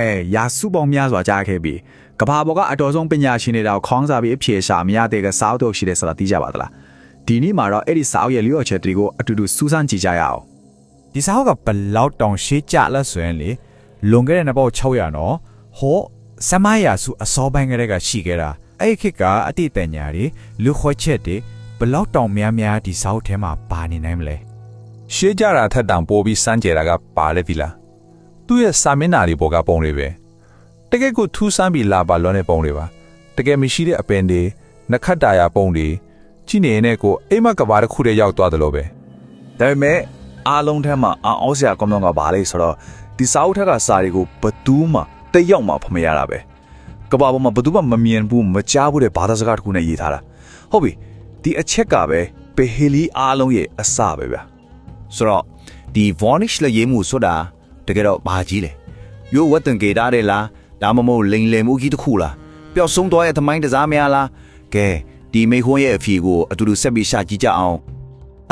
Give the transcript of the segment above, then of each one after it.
အဲရာစုပေါင်းများစွာကြားခဲ့ပြီးကဘာပေါ်ကအတော်ဆုံးပညာရှင်တွေတော့ခေါင်းစားပြီးအဖြေရှာမရတဲ့ကစားတော့ရှိတယ်ဆိုတာသိကြပါသလားဒီနေ့မှာတော့အဲ့ဒီစာအုပ်ရဲ့လျှော့ချက်တွေကိုအတူတူစူးစမ်းကြည့်ကြရအောင်ဒီစာအုပ်ကဘလောက်တောင်ရှေးကြလဲဆိုရင်လေလွန်ခဲ့တဲ့နှစ်ပေါက်600နော်ဟောဆမယာစုအစောပိုင်းကတည်းကရှိခဲ့တာအဲ့ဒီခေတ်ကအတိတ်တန်ညာတွေလူခွက်ချက်တွေဘလောက်တောင်များများဒီစာအုပ်ထဲမှာပါနေနိုင်မလဲရှေးကြတာထက်တောင်ပိုပြီးစမ်းကြတာကပါလေပြီလား သူ့ရဲ့စာမျက်နှာတွေပေါ်ကပုံတွေပဲတကယ်ကိုထူးဆန်းပြီးလာပါလွန်တဲ့ပုံတွေပါတကယ်မရှိတဲ့အပင်တွေနခတ်တာယာပုံတွေကြည့်နေရင်လည်းကိုအိမ်မကဘာတစ်ခုတည်းရောက်သွားတယ်လို့ပဲဒါပေမဲ့အားလုံးထဲမှာအောင်းအောစရာကောင်းကောင်းကဘာလဲဆိုတော့ဒီစာအုပ်ထက်ကစာတွေကိုဘသူမှတက်ရောက်မှဖမရတာပဲကဘာပေါ်မှာဘသူမှမမြင်ဘူးမကြားဘူးတဲ့ဘာသာစကားတစ်ခုနဲ့ရေးထားတာဟုတ်ပြီဒီအချက်ကပဲပေဟီလီအားလုံးရဲ့အစပဲဗျာဆိုတော့ဒီ varnish လက်ရေးမှုဆိုတာ တကယ်တော့ဘာကြီးလဲရိုးဝတ်တန်ကေတာတယ်လားဒါမှမဟုတ်လိန်လယ်မှုကြီးတစ်ခုလားပျောက်ဆုံးသွားရဲ့သမိုင်းတစားများလားကဲဒီမိခွန်းရဲ့အဖြေကိုအတူတူဆက်ပြီးရှာကြည့်ကြအောင်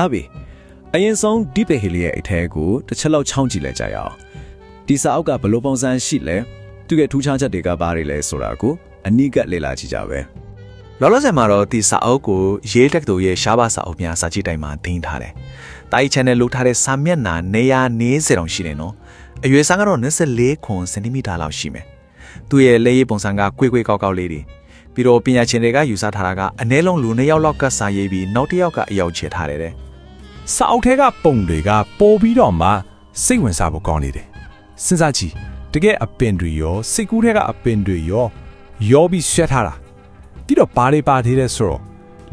အဘီအရင်ဆုံးဒီပေဟီလီရဲ့အထဲကိုတစ်ချက်လောက်ချောင်းကြည့်လိုက်ကြရအောင်ဒီစာအုပ်ကဘယ်လိုပုံစံရှိလဲသူ့ရဲ့ထူးခြားချက်တွေကဘာတွေလဲဆိုတာကိုအနိကလေ့လာကြည့်ကြပဲလောလောဆယ်မှာတော့ဒီစာအုပ်ကိုရေးတက်သူရဲ့ရှားပါစာအုပ်များစာကြည့်တိုင်းမှာသင်ထားတယ်။တာကြီး channel လုပ်ထားတဲ့စာမျက်နှာ140တောင်ရှိတယ်နော်။ အရွယ်စားကတော့24ခွန်စင်တီမီတာလောက်ရှိမယ်။သူ့ရဲ့လက်ရည်ပုံစံကကွေးကွေးကောက်ကောက်လေးတွေပြီးတော့ပညာရှင်တွေကယူဆထားတာကအနည်းလုံးလူနှစ်ယောက်လောက်ကစာရေးပြီးနောက်တစ်ယောက်ကအယောက်ချထားတယ်တဲ့စာအုပ်ထဲကပုံတွေကပိုပြီးတော့မှစိတ်ဝင်စားဖို့ကောင်းနေတယ်စဉ်းစားကြည့်တကယ်အပင်တွေရောစိတ်ကူးထဲကအပင်တွေရောရောပြီးဆွဲထားတာပြီးတော့ဘာတွေပါသေးလဲဆိုတော့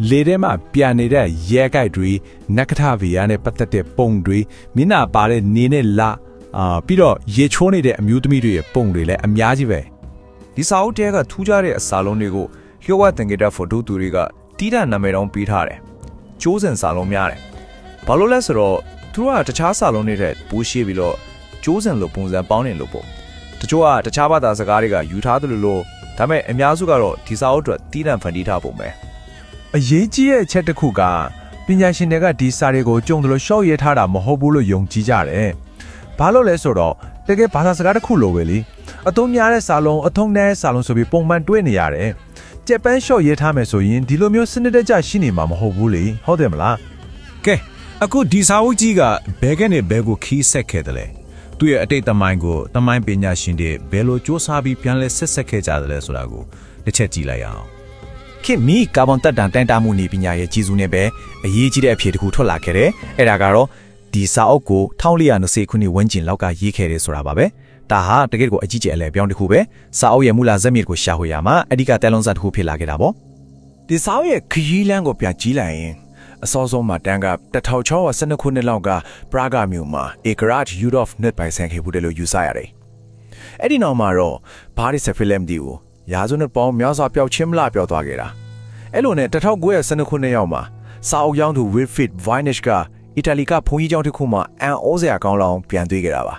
လေထဲမှာပြန်နေတဲ့ရဲကြိုက်တွေနက္ခထဗီယာနဲ့ပတ်သက်တဲ့ပုံတွေမျက်နှာပါတဲ့နေနဲ့လာ အာပြီးတော့ရေချိုးနေတဲ့အမျိုးသမီးတွေရဲ့ပုံတွေလည်းအများကြီးပဲဒီစာအုပ်တဲကထူးခြားတဲ့အစာလုံးတွေကိုလျှို့ဝှက်တင်ကြတဲ့ဖိုတိုသူတွေကတီးတာနာမည်တောင်ပေးထားတယ်။ကျိုးစင်စာလုံးများတယ်။ဘာလို့လဲဆိုတော့သူတို့ကတခြားစာလုံးတွေတဲ့ပိုးရှိပြီးတော့ကျိုးစင်လိုပုံစံပေါင်းနေလို့ပေါ့။တချို့ကတခြားဘာသာစကားတွေကယူထားတယ်လို့လို့ဒါပေမဲ့အများစုကတော့ဒီစာအုပ်အတွက်တီးတန့်ဖန်တီးထားပုံပဲအရေးကြီးတဲ့အချက်တစ်ခုကပညာရှင်တွေကဒီစာတွေကိုကြုံတယ်လို့ရှော့ရဲထားတာမဟုတ်ဘူးလို့ယုံကြည်ကြတယ်။ ဘာလို့လဲဆိုတော့တကယ်ဘာသာစကားတစ်ခုလိုပဲလေ။အသုံးများတဲ့စာလုံးအထုံးတဲ့စာလုံးဆိုပြီးပုံမှန်တွေ့နေရတယ်။ကြက်ပန်းရှော့ရဲထားမယ်ဆိုရင်ဒီလိုမျိုးစနစ်တကျရှိနေမှာမဟုတ်ဘူးလေ။ဟုတ်တယ်မလား။ကဲအခုဒီစာအုပ်ကြီးကဘယ်ကနေဘယ်ကိုခီးဆက်ခဲ့တယ်လဲ။သူ့ရဲ့အတိတ်သမိုင်းကိုသမိုင်းပညာရှင်တွေဘယ်လိုစ조사ပြီးပြန်လဲဆက်ဆက်ခဲ့ကြတယ်လဲဆိုတာကိုတစ်ချက်ကြည့်လိုက်ရအောင်ခင်မီကာဗွန်တက်တန်တန်တာမှုနေပညာရဲ့ကြီးစုနဲ့ပဲအရေးကြီးတဲ့အဖြေတစ်ခုထွက်လာခဲ့တယ်။အဲ့ဒါကတော့ ဒီစာအုပ်ကို1420ခုနှစ်ဝန်းကျင်လောက်ကရေးခဲ့တယ်ဆိုတာပါပဲ။ဒါဟာတကယ့်ကိုအကြီးကျယ်အလဲပြောင်းတစ်ခုပဲ။စာအုပ်ရဲ့မူလဇက်မြစ်ကိုရှာဖွေရမှာအဓိကတဲလုံးစားတစ်ခုဖြစ်လာခဲ့တာပေါ့။ဒီစာအုပ်ရဲ့ခရီးလမ်းကိုပြန်ကြည့်လိုက်ရင်အစောဆုံးမှာတန်းက1612ခုနှစ်လောက်ကပရာဂမြို့မှာ Egrat Yudov နှစ်ပိုင်ဆိုင်ခဲ့မှုတယ်လို့ယူဆရတယ်။အဲ့ဒီနောက်မှာတော့ဘာဒီဆက်ဖီလမ်ဒီကိုရာဇဝတ်ပေါင်းများစွာပျောက်ချင်းမလားပျောက်သွားခဲ့တာအဲ့လိုနဲ့1912ခုနှစ်ရောက်မှာစာအုပ်ရောင်းသူ Wilfrid Vinish က အီတလီကဘုန်းကြီးကျောင်းတစ်ခုမှာအန်အိုးစရာကောင်းလောင်ပြန်သွေးခဲ့တာပါ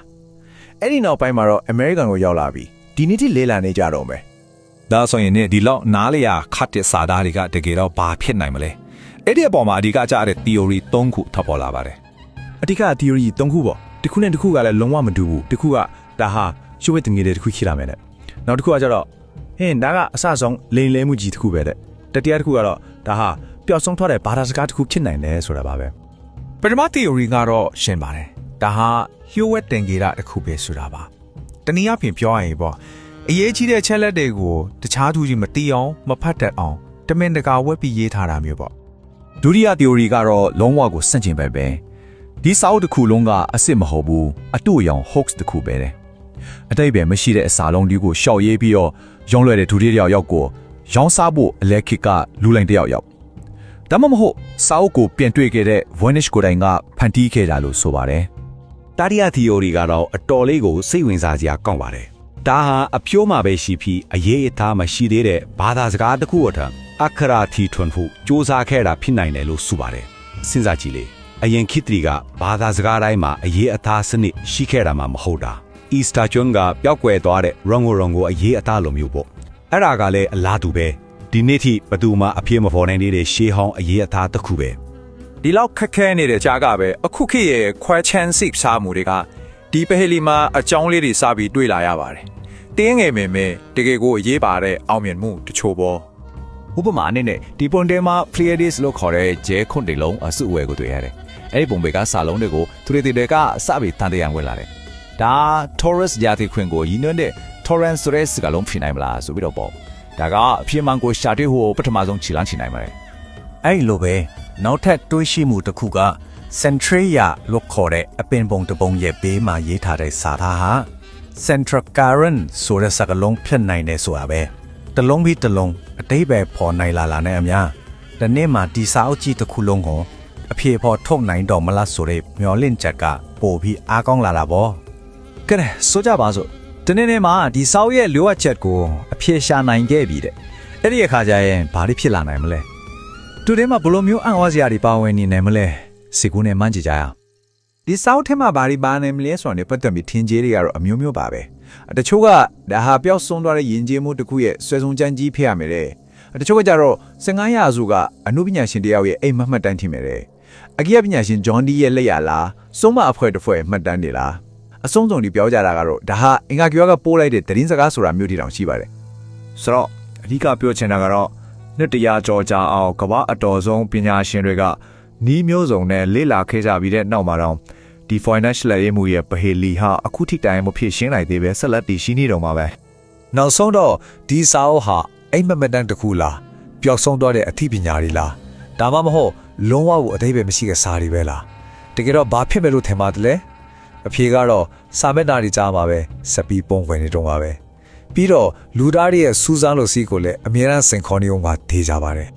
အဲ့ဒီနောက်ပိုင်းမှာတော့ American ကိုရောက်လာပြီးဒီနေ့ထိလေးလာနေကြတော့မယ်ဒါဆိုရင်ねဒီလောက်နားလျာခတ်တဲ့စာသားတွေကတကယ်တော့ဘာဖြစ်နိုင်မလဲအဲ့ဒီအပေါ်မှာအဓိကကြားတဲ့ theory ၃ခုထပ်ပေါ်လာပါတယ်အဓိက theory ၃ခုပေါ့တစ်ခုနဲ့တစ်ခုကလည်းလုံးဝမတူဘူးတစ်ခုကဒါဟာရွှေဝဲတင်ငယ်တဲ့တစ်ခုရှိလာမယ်တဲ့နောက်တစ်ခုကကျတော့ဟင်းဒါကအဆဆုံးလိန်လဲမှုကြီးတစ်ခုပဲတဲ့တတိယတစ်ခုကတော့ဒါဟာပျောက်ဆုံးထွက်တဲ့ဘာသာစကားတစ်ခုဖြစ်နိုင်တယ်ဆိုတာပါပဲပ ထမ theory ကတော့ရှင်းပါတယ်ဒါဟာ Hewitt တင်ကြတာတစ်ခုပဲဆိုတာပါတနည်းအားဖြင့်ပြောရရင်ပေါ့အရေးကြီးတဲ့ချက်လက်တွေကိုတခြားသူကြီးမတီးအောင်မဖတ်တတ်အောင်တမင်တကာဝက်ပြီးရေးထားတာမျိုးပေါ့ဒုတိယ theory ကတော့လုံးဝကိုစန့်ကျင်ပဲပဲဒီစာအုပ်တစ်ခုလုံးကအစ်စ်မဟုတ်ဘူးအတူအယောင် hoax တစ်ခုပဲတဲ့အတိတ်ပဲမရှိတဲ့အစာလုံးဒီကိုရှောက်ရေးပြီးတော့ရောင်းလွှဲတဲ့ဒုတိယယောက်ကိုရောင်းစားဖို့အလက်ခစ်ကလူလိုင်းတစ်ယောက်ယောက် ဒါမှမဟုတ်စာအုပ်ကိုပြင်တွေ့ခဲ့တဲ့ Vanish ကိုယ်တိုင်ကဖန်တီးခဲ့တာလို့ဆိုပါတယ်တာရီယာ theory ကတော့အတော်လေးကိုစိတ်ဝင်စားစရာကောင်းပါတယ်။ဒါဟာအဖြိုးမှာပဲရှိပြီးအရေးအသားမရှိသေးတဲ့ဘာသာစကားတစ်ခုအထံအခရာတီထွန်ဖို့စ조사ခဲ့တာဖြစ်နိုင်တယ်လို့ဆိုပါတယ်။စဉ်းစားကြည့်လေအရင်ခေတ်တီကဘာသာစကားတိုင်းမှာအရေးအသားစနစ်ရှိခဲ့တာမှမဟုတ်တာ။ Easter ကျွန်းကပျောက်ကွယ်သွားတဲ့ Rongo Rongo အရေးအသားလိုမျိုးပေါ့။အဲ့ဒါကလည်းအလားတူပဲ ဒီနေ့ထိဘသူမှအပြည့်မဖော်နိုင်သေးတဲ့ရှေးဟောင်းအရေးအသားတစ်ခုပဲ။ဒီလောက်ခက်ခဲနေတဲ့ကြားကပဲအခုခေတ်ရဲ့ခွဲချမ်းစိတ်စားမှုတွေကဒီပဟေလီမှာအကြောင်းလေးတွေစပြီးတွေ့လာရပါတယ်တင်းငယ်မယ်မယ်တကယ်ကိုအရေးပါတဲ့အောင်မြင်မှုတချို့ပေါ့ဥပမာအနေနဲ့ဒီပုံတဲမှာ Pleiades လို့ခေါ်တဲ့ဂျဲခွန်တေလုံးအစုအဝဲကိုတွေ့ရတယ်။အဲ့ဒီပုံပေကစာလုံးတွေကိုသူတွေတွေကအစပြီးတန်တရားဝင်လာတယ်။ဒါ Taurus ရာသီခွင်ကိုရည်ညွှန်းတဲ့ Torrens ဆိုတဲ့စကားလုံးဖြစ်နိုင်မလားဆိုပြီးတော့ပေါ့။ ဒါကအဖြစ်မှန်ကိုရှာတွေ့ဖို့ပထမဆုံးခြေလမ်းချနိုင်ပါတယ်။အဲ့လိုပဲနောက်ထပ်တွေးရှိမှုတစ်ခုက Centralia လို့ခေါ်တဲ့အပင်ပုံတစ်ပုံရဲ့ဘေးမှာရေးထားတဲ့စာသားဟာ Central Current ဆိုတဲ့စကားလုံးဖြစ်နိုင်တယ်ဆိုတာပဲ။တစ်လုံးပြီးတစ်လုံးအတိတ်ပဲပေါ်နိုင်လာလာနဲ့အများ။ဒီနေ့မှာဒီစာအုပ်ကြီးတစ်ခုလုံးကိုအဖြေပေါ်ထုတ်နိုင်တော့မလားဆိုတဲ့မျောလင့်ချက်ကပို့ပြီးအားကောင်းလာတာပေါ့။ကဲဆိုကြပါစို့ ဒီနေ့နေ့မှာဒီစာအုပ်ရဲ့လိုအပ်ချက်ကိုအဖြေရှာနိုင်ခဲ့ပြီတဲ့။အဲ့ဒီအခါကျရင်ဘာတွေဖြစ်လာနိုင်မလဲ။သူတွေမှာဘယ်လိုမျိုးအံ့ဩစရာတွေပါဝင်နေနိုင်မလဲ။စီကူနဲ့မှန်းကြည့်ကြရအောင်ဒီစောက်ထဲမှာဘာတွေပါနေမလဲဆိုတော့ပတ်သက်ပြီးထင်ကြေးတွေကတော့အမျိုးမျိုးပါပဲတချို့ကဒါဟာပျောက်ဆုံးသွားတဲ့ယဉ်ကျေးမှုတစ်ခုရဲ့ဆွဲဆုံးချမ်းကြီးဖြစ်ရမယ်တဲ့တချို့ကကြတော့15ရာစုကအမှုပညာရှင်တယောက်ရဲ့အိမ်မက်မှတ်တမ်းထင်မယ်တဲ့အကြီးပညာရှင်ဂျွန်ဒီရဲ့လက်ရလားစုံမအဖွဲ့တစ်ဖွဲ့မှတ်တမ်းတွေလား အဆုံးစုံဒီပြောကြတာကတော့ဒါဟာအင်္ဂါကျော်ကပိုးလိုက်တဲ့သတင်းစကားဆိုတာမျိုးတီတောင်ရှိပါတယ်ဆိုတော့အဓိကပြောချင်တာကတော့နှစ်တရာကြော်ကြာအောင်ကမ္ဘာအတော်ဆုံးပညာရှင်တွေကနီးမျိုးစုံနဲ့လေ့လာခဲ့ကြပြီးတဲ့နောက်မှာတော့ဒီ financial ရေးမှုရဲ့ပဟေလီဟာအခုထိတိုင်မဖြစ်ရှင်းနိုင်သေးပဲဆက်လက်တည်ရှိနေတော့မှာပဲနောက်ဆုံးတော့ဒီစာအုပ်ဟာအိမ်မက်မက်တန်းတစ်ခုလားပျောက်ဆုံးသွားတဲ့အသိပညာတွေလားဒါမှမဟုတ်လုံးဝကိုအသေးပဲမရှိတဲ့စာတွေပဲလားတကယ်တော့ဘာဖြစ်မယ်လို့ထင်ပါတယ်လဲ အဖြေကတော့စာမျက်နှာတွေကြားမှာပဲစပီပုံဝင်နေတော့မှာပဲပြီးတော့လူသားတွေရဲ့စူးစမ်းလို့စီးကိုလည်းအမြဲတမ်းစင်ခေါ်နေအောင်ပါဒေးကြပါတယ်